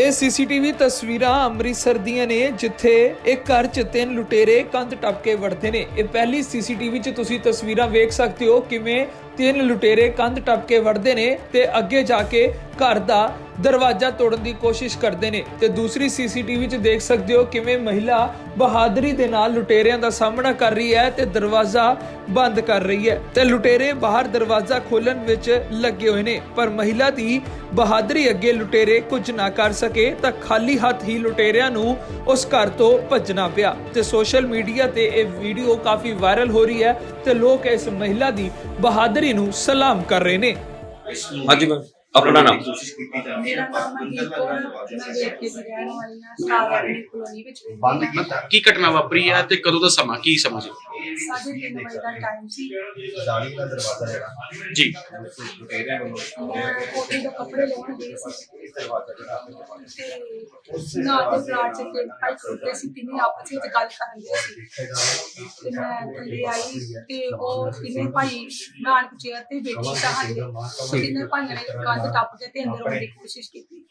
ਇਹ ਸੀਸੀਟੀਵੀ ਤਸਵੀਰਾਂ ਅੰਮ੍ਰਿਤਸਰ ਦੀਆਂ ਨੇ, ਜਿੱਥੇ ਇੱਕ ਘਰ 'ਚ ਤਿੰਨ ਲੁਟੇਰੇ ਕੰਧ ਟੱਪ ਕੇ ਵੜਦੇ ਨੇ। ਇਹ ਪਹਿਲੀ ਸੀਸੀਟੀਵੀ 'ਚ ਤੁਸੀਂ ਤਸਵੀਰਾਂ ਵੇਖ ਸਕਦੇ ਹੋ ਕਿਵੇਂ ਤਿੰਨ ਲੁਟੇਰੇ ਕੰਧ ਟੱਪ ਕੇ ਵੜਦੇ ਨੇ ਤੇ ਅੱਗੇ ਜਾ ਕੇ ਘਰ ਦਾ ਦਰਵਾਜ਼ਾ ਤੋੜਨ ਦੀ ਕੋਸ਼ਿਸ਼ ਕਰਦੇ ਨੇ। ਤੇ ਦੂਸਰੀ ਸੀਸੀਟੀਵੀ 'ਚ ਦੇਖ ਸਕਦੇ ਹੋ ਕਿਵੇਂ ਮਹਿਲਾ ਬਹਾਦਰੀ ਦੇ ਨਾਲ ਲੁਟੇਰਿਆਂ ਦਾ ਸਾਹਮਣਾ ਕਰ ਰਹੀ ਹੈ ਤੇ ਦਰਵਾਜ਼ਾ ਬੰਦ ਕਰ ਰਹੀ ਹੈ। ਤੇ ਲੁਟੇਰੇ ਬਾਹਰ ਦਰਵਾਜ਼ਾ ਖੋਲਣ ਵਿੱਚ ਲੱਗੇ ਹੋਏ ਨੇ, ਪਰ ਮਹਿਲਾ ਦੀ ਬਹਾਦਰੀ ਅੱਗੇ ਲੁਟੇਰੇ ਕੁਝ ਨਾ ਕਰ ਸਕੇ ਤਾਂ ਖਾਲੀ ਹੱਥ ਹੀ ਲੁਟੇਰਿਆਂ ਨੂੰ ਉਸ ਘਰ ਤੋਂ ਭੱਜਣਾ ਪਿਆ। ਤੇ ਸੋਸ਼ਲ ਮੀਡੀਆ ਤੇ ਇਹ ਵੀਡੀਓ ਕਾਫੀ ਵਾਇਰਲ ਹੋ ਰਹੀ ਹੈ ਤੇ ਲੋਕ ਇਸ ਮਹਿਲਾ ਦੀ ਬਹਾਦਰੀ ਨੂੰ ਸਲਾਮ ਕਰ ਰਹੇ ਨੇ। ਹਾਂਜੀ ਆਪਣਾ ਨਾਮ? ਮੇਰਾ ਨਾਮ ਮਨਦੀਪ ਕੌਰ ਹੈ। ਮੈਂ ਵੇਖ ਕੇ ਦੀ ਰਹਿਣ ਵਾਲੀ ਹਾਂ ਸਟਾਰ ਐਵਨਿਊ ਕਲੋਨੀ ਵਿੱਚ ਬੰਦ ਰਹਿੰਦੀ ਕੀਤਾ ਕੀ ਘਟਨਾ ਵਾਪਰੀ ਹੈ ਤੇ ਕਦੋਂ ਦਾ ਸਮਾਂ ਕੀ ਸਮਾਂ ਜੀ ਹਾਂ। ਸਾਢੇ ਤਿੰਨ ਵਜੇ ਦਾ ਟਾਈਮ ਸੀ। ਜਾਲੀ ਦਾ ਦਰਵਾਜ਼ਾ ਜਿਹੜਾ ਜੀ। ਲੁਟੇਰੇ ਵੱਲੋਂ ਮੈਂ ਕੋਟੀ ਦੇ ਕੱਪੜੇ ਲੈਣ ਗਈ ਸੀ। ਇਸ ਦਰਵਾਜ਼ਾ ਜਿਹੜਾ ਆਪਣੇ ਤੇ ਨਾ ਦੇ ਪਲਾਟ ਚ ਤੇ ਭਾਈ ਖੜੋਤੇ ਸੀ ਤਿੰਨੇ ਆਪਸ ਵਿੱਚ ਗੱਲ ਕਰਨ ਦੇ ਸੀ। ਤੇ ਮੈਂ ਥੱਲੇ ਆਈ ਤੇ ਉਹ ਤਿੰਨੇ ਭਾਈ ਨਾਨਕ ਚੇਅਰ ਤੇ ਬੈਠੀ ਸਹਾਰੇ ਤਿੰਨੇ ਭਾਈਆਂ ਨੇ ਕੰਧ ਟੱਪ ਕੇ ਤੇ ਅੰਦਰ ਆਉਣ ਦੀ ਕੋਸ਼ਿਸ਼ ਕੀਤੀ।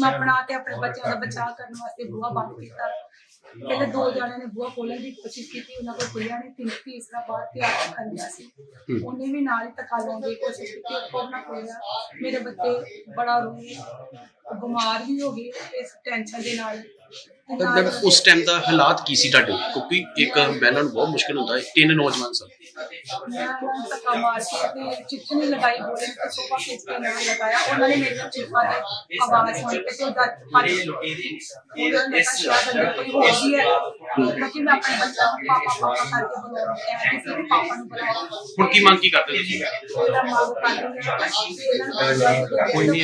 ਮੈਂ ਆਪਣਾ ਤੇ ਆਪਣੇ ਬੱਚਿਆਂ ਦਾ ਬਚਾਅ ਕਰਨ ਵਾਸਤੇ ਬੂਹਾ ਬੰਦ ਕੀਤਾ। ਪਹਿਲੇ ਦੋ ਜਣਿਆਂ ਨੇ ਬੂਹਾ ਖੋਲਣ ਦੀ ਕੋਸ਼ਿਸ਼ ਕੀਤੀ ਉਹਨਾਂ ਕੋਲ ਖੁੱਲਿਆ ਨਹੀਂ ਤਿੰਨ ਤੀਸਰਾ ਬਾਹਰ ਤੇ ਆ ਖੰਡਿਆ ਸੀ। ਉਹਨੇ ਵੀ ਨਾਲ ਹੀ ਧੱਕਾ ਲਾਉਣ ਦੀ ਕੋਸ਼ਿਸ਼ ਕੀਤੀ ਉਹ ਨਾ ਖੋਲਿਆ ਮੇਰੇ ਬੱਚੇ ਬੜਾ ਰੋਏ ਬਿਮਾਰ ਵੀ ਹੋ ਗਏ ਇਸ ਟੈਨਸ਼ਨ ਦੇ ਨਾਲ। ਤੇ ਤਾਂ ਉਸ ਟਾਈਮ ਦਾ ਹਾਲਾਤ ਕੀ ਸੀ ਤੁਹਾਡੇ? ਕਿਉਂਕਿ ਇੱਕ ਬੈਲਨ ਬਹੁਤ ਮੁਸ਼ਕਿਲ ਹੁੰਦਾ ਹੈ। ਤਿੰਨ ਨੌਜਵਾਨ ਸਨ। ਮੈਂ ਉਹਨਾਂ ਮਾਰ ਕੇ ਤੇ ਚਿੱਠਣੀ ਲਗਾਈ ਬੋਲੇ ਤੇ ਸੋਫਾ ਖਿੱਚ ਕੇ ਨਾਲ ਲਗਾਇਆ ਉਹਨਾਂ ਨੇ ਮੇਰੇ ਚਿੱਠਾ ਦੇ ਆਵਾਜ਼ ਸੁਣ ਕੇ ਤੇ ਉਹਦਾ ਹੱਥ ਉਹਨਾਂ ਨੇ ਕਿਹਾ ਸ਼ਾਇਦ ਅੰਦਰ ਕੋਈ ਹੋ ਗਈ ਹੈ ਕਿਉਂਕਿ ਮੈਂ ਆਪਣੇ ਬੱਚਾ ਨੂੰ ਪਾਪਾ ਪਾਪਾ ਕਰਕੇ ਬੁਲਾਉਂਦਾ ਹੈ ਕਿਸੇ ਵੀ ਪਾਪਾ ਨੂੰ ਬੁਲਾਇਆ ਹੁਣ ਕੀ ਮੰਗ ਕੀ ਕਰਦੇ ਤੁਸੀਂ? ਹੈ ਕੋਈ ਨਹੀਂ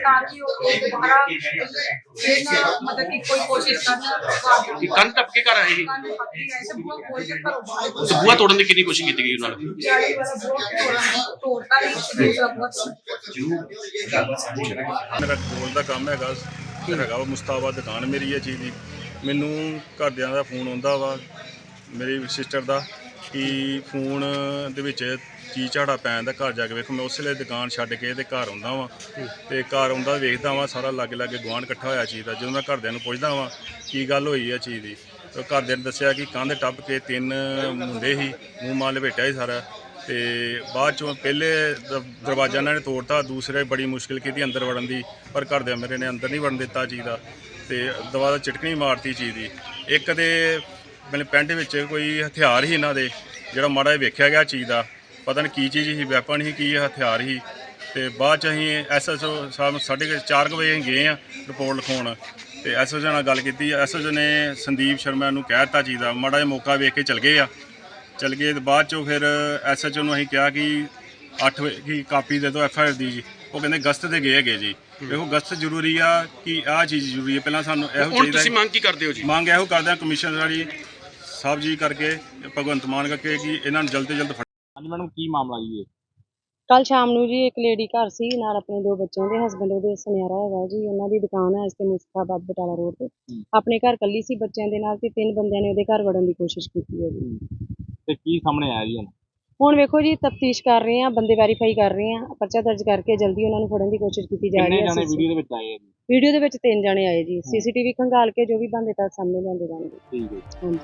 ਤਾਂ ਕਿ ਉਹ ਦੁਬਾਰਾ ਇਹ ਨਾ ਮਤਲਬ ਕਿ ਕੋਈ ਕੋਸ਼ਿਸ਼ ਕਰਨਾ ਕਿ ਕੰਨ ਟੱਪ ਕੇ ਘਰ ਆਏ ਸੀ? ਕੰਨ ਪੱਕੀ ਆਏ ਤੇ ਬੂਹਾ ਖੋਲ ਕੇ ਘਰੋਂ ਬਾਹਰ ਉਸ ਬੂਹਾ ਤੋੜਨ ਦੀ ਕਿੰਨੀ ਕੋਸ਼ਿਸ਼ ਕੀਤੀ ਗਈ ਉਹਨਾਂ ਨੇ? ਜਾਲੀ ਵਾਲਾ ਬੂਹਾ ਤੋੜਤਾ ਹੀ ਬੂਹਾ ਤੋੜਤਾ ਮੇਰਾ ਗੋਲ ਦਾ ਕੰਮ ਹੈਗਾ ਹੈਗਾ ਵਾ ਮੁਸਤਾਬਾ ਦੁਕਾਨ ਮੇਰੀ ਇਹ ਚੀਜ਼ ਦੀ। ਮੈਨੂੰ ਘਰਦਿਆਂ ਦਾ ਫੋਨ ਆਉਂਦਾ ਵਾ ਮੇਰੀ ਸਿਸਟਰ ਦਾ ਕਿ ਫੋਨ ਦੇ ਵਿੱਚ ਕੀ ਝਾੜਾ ਪੈਣ ਦਾ ਘਰ ਜਾ ਕੇ ਵੇਖੋ ਮੈਂ ਉਸੇ ਵੇਲੇ ਦੁਕਾਨ ਛੱਡ ਕੇ ਤੇ ਘਰ ਆਉਂਦਾ ਵਾਂ। ਤੇ ਘਰ ਆਉਂਦਾ ਵੇਖਦਾ ਵਾਂ ਸਾਰਾ ਲਾਗੇ ਲਾਗੇ ਗੁਆਂਢ ਇਕੱਠਾ ਹੋਇਆ ਚੀਜ਼ ਦਾ। ਜਦੋਂ ਮੈਂ ਘਰਦਿਆਂ ਨੂੰ ਪੁੱਛਦਾ ਵਾਂ ਕੀ ਗੱਲ ਹੋਈ ਹੈ ਚੀਜ਼ ਦੀ? ਤੇ ਘਰਦਿਆਂ ਨੇ ਦੱਸਿਆ ਕਿ ਕੰਧ ਟੱਪ ਕੇ ਤਿੰਨ ਮੁੰਡੇ ਸੀ ਮੂੰਹ ਮਾਲ ਲਪੇਟਿਆ ਸੀ ਸਾਰਾ। ਤੇ ਬਾਅਦ ਚੋਂ ਪਹਿਲੇ ਦਰਵਾਜ਼ਾ ਇਹਨਾਂ ਨੇ ਤੋੜਤਾ ਦੂਸਰੇ ਬੜੀ ਮੁਸ਼ਕਿਲ ਕੀਤੀ ਅੰਦਰ ਵੜਨ ਦੀ ਪਰ ਘਰਦਿਆਂ ਮੇਰੇ ਨੇ ਅੰਦਰ ਨਹੀਂ ਵੜਨ ਦਿੱਤਾ ਚੀਜ਼ ਦਾ। ਤੇ ਦਰਵਾਜ਼ਾ ਚਟਕਣੀ ਮਾਰਤੀ ਚੀਜ਼ ਦੀ। ਇੱਕ ਦੇ ਮੇਰੇ ਪਿੰਡ ਵਿੱਚ ਕੋਈ ਹਥਿਆਰ ਸੀ ਇਹਨਾਂ ਦੇ, ਜਿਹੜਾ ਮਾੜਾ ਜਿਹਾ ਵੇਖਿਆ ਗਿਆ ਚੀਜ਼ ਦਾ, ਪਤਾ ਨਹੀਂ ਕੀ ਚੀਜ਼ ਸੀ, ਵੈਪਨ ਹੀ ਕੀ ਹਥਿਆਰ ਸੀ। ਤੇ ਬਾਅਦ ਚ ਅਸੀਂ ਐਸਐਸਓ ਸਾਹਿਬ ਸਾਢੇ ਕੁ ਚਾਰ ਕੁ ਵਜੇ ਅਸੀਂ ਗਏ ਆ ਰਿਪੋਰਟ ਲਿਖਾਉਣ। ਤੇ ਐਸਐਸਓ ਨਾਲ ਗੱਲ ਕੀਤੀ। ਐਸਐਸਓ ਨੇ ਸੰਦੀਪ ਸ਼ਰਮਾ ਨੂੰ ਕਹਿ ਦਿੱਤਾ ਚੀਜ਼ ਦਾ। ਮਾੜਾ ਜਿਹਾ ਮੌਕਾ ਵੇਖ ਕੇ ਚਲ ਗਏ ਆ। ਚਲ ਗਏ ਤੇ ਬਾਅਦ ਚੋਂ ਫਿਰ ਐਸਐਚਓ ਨੂੰ ਅਸੀਂ ਕਿਹਾ ਕਿ 8 ਵਜੇ ਦੀ ਕਾਪੀ ਦੇ ਦਿਓ ਐਫਆਈਆਰ ਦੀ ਜੀ। ਉਹ ਕਹਿੰਦੇ ਗਸਤ ਤੇ ਗਏ ਹੈਗੇ ਜੀ। ਦੇਖੋ ਗਸਤ ਜ਼ਰੂਰੀ ਆ ਕਿ ਆਹ ਚੀਜ਼ ਜ਼ਰੂਰੀ ਹੈ। ਪਹਿਲਾਂ ਸਾਨੂੰ ਇਹੋ ਹੁਣ ਚਾਹੀਦਾ ਤੁਸੀਂ ਮੰਗ ਕੀ ਕਰਦੇ ਹੋ ਜੀ? ਮੰਗ ਇਹੋ ਕਰਦੇ ਆ ਕਮਿਸ਼ਨਰ ਜੀ ਸਾਹਿਬ ਜੀ ਕਰਕੇ ਭਗਵੰਤ ਮਾਨ ਕਰਕੇ ਕਿ ਇਹਨਾਂ ਨੂੰ ਜਲਦ ਤੋਂ ਜਲਦ ਫੜ ਹਾਂਜੀ ਮੈਡਮ ਕੀ ਮਾਮਲਾ ਜੀ ਇਹ? ਕੱਲ ਸ਼ਾਮ ਨੂੰ ਜੀ ਇੱਕ ਲੇਡੀ ਘਰ ਸੀ ਨਾਲ ਆਪਣੇ ਦੋ ਬੱਚਿਆਂ ਦੇ ਹਸਬੰਡ ਉਹਦੇ ਸੁਨਿਆਰਾ ਹੈਗਾ ਜੀ। ਉਹਨਾਂ ਦੀ ਦੁਕਾਨ ਹੈ ਇਸ ਤੇ ਮੁਸਤਾਬਾਦ ਬਟਾਲਾ ਰੋਡ ਤੇ। ਆਪਣੇ ਘਰ ਕੱਲੀ ਸੀ ਬੱਚਿਆਂ ਦੇ ਨਾਲ ਤੇ ਤਿੰਨ ਬੰਦਿਆਂ ਨੇ ਉਹਦੇ ਘਰ ਵੜਨ ਦੀ ਕੋਸ਼ਿਸ਼ ਕੀਤੀ ਹੈ ਜੀ। ਤੇ ਕੀ ਸਾਹਮਣੇ ਆਇਆ ਜੀ ਹੁਣ? ਹੁਣ ਵੇਖੋ ਜੀ ਤਫਤੀਸ਼ ਕਰ ਰਹੇ ਆ ਬੰਦੇ ਵੈਰੀਫਾਈ ਕਰ ਰਹੇ ਆ ਪਰਚਾ ਦਰਜ ਕਰਕੇ ਜਲਦੀ ਉਹਨਾਂ ਨੂੰ ਫੜਨ ਦੀ ਕੋਸ਼ਿਸ਼ ਕੀਤੀ ਜਾ ਕਿੰਨੇ ਰਹੀ ਜਾਣੇ ਹੈ ਵੀਡੀਓ ਦੇ ਵਿੱਚ ਆਏ ਆ ਜੀ? ਵੀਡੀਓ ਦੇ ਵਿੱਚ ਤਿੰਨ ਜਣੇ ਆਏ ਜੀ ਸੀਸੀਟੀਵੀ ਖੰਗਾਲ ਕੇ ਜੋ ਵੀ ਬੰਦੇ ਤਾਂ ਸਾਹਮਣੇ ਲਿਆਂਦੇ ਜਾਣਗੇ। ਠੀਕ ਹੈ ਹਾਂਜੀ।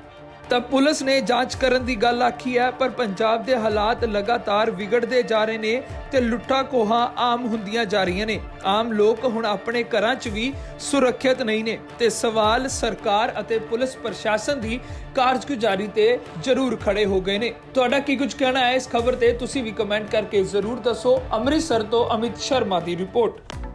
ਤਾਂ ਪੁਲਿਸ ਨੇ ਜਾਂਚ ਕਰਨ ਦੀ ਗੱਲ ਆਖੀ ਹੈ, ਪਰ ਪੰਜਾਬ ਦੇ ਹਾਲਾਤ ਲਗਾਤਾਰ ਵਿਗੜਦੇ ਜਾ ਰਹੇ ਨੇ ਤੇ ਲੁੱਟਾਂ ਕੋਹਾਂ ਆਮ ਹੁੰਦੀਆਂ ਜਾ ਰਹੀਆਂ ਨੇ। ਆਮ ਲੋਕ ਹੁਣ ਆਪਣੇ ਘਰਾਂ 'ਚ ਵੀ ਸੁਰੱਖਿਅਤ ਨਹੀਂ ਨੇ ਤੇ ਸਵਾਲ ਸਰਕਾਰ ਅਤੇ ਪੁਲਿਸ ਪ੍ਰਸ਼ਾਸਨ ਦੀ ਕਾਰਜਗੁਜ਼ਾਰੀ ਤੇ ਜ਼ਰੂਰ ਖੜੇ ਹੋ ਗਏ ਨੇ। ਤੁਹਾਡਾ ਕੀ ਕੁਝ ਕਹਿਣਾ ਹੈ? ਇਸ ਖਬਰ ਤੇ ਤੁਸੀਂ ਵੀ ਕਮੈਂਟ ਕਰਕੇ ਜ਼ਰੂਰ ਦੱਸੋ। ਅੰਮ੍ਰਿਤਸਰ ਤੋਂ ਅਮਿਤ ਸ਼ਰਮਾ ਦੀ ਰਿਪੋਰਟ।